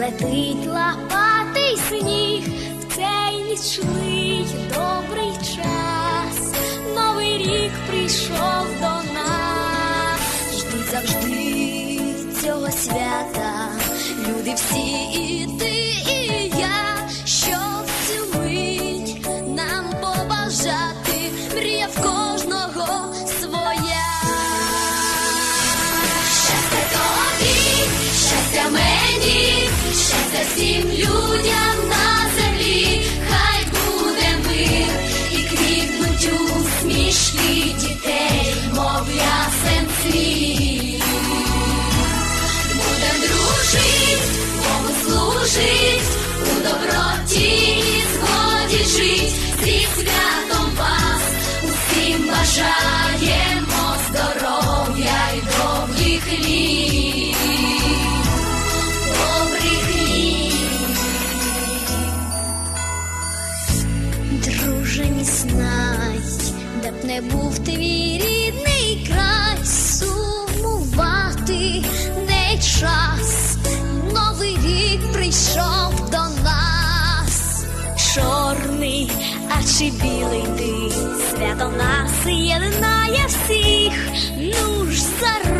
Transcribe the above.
летить лопатий сніг в цей нічний добрий час. Новий рік прийшов до нас. Ждуть завжди цього свята. Люди всі і ти, і я, щоб цю мить нам побажати, мрія в всім людям на землі, хай буде мир і квітнуть усмішки дітей, мов ясен світ. Будем дружить, Богу служить, Друже мій знай, де б не був твій рідний край, сумувати не час. Новий рік прийшов до нас, чорний, а чи білий ти, свято нас єднає всіх, ну ж за руки, друзі, ми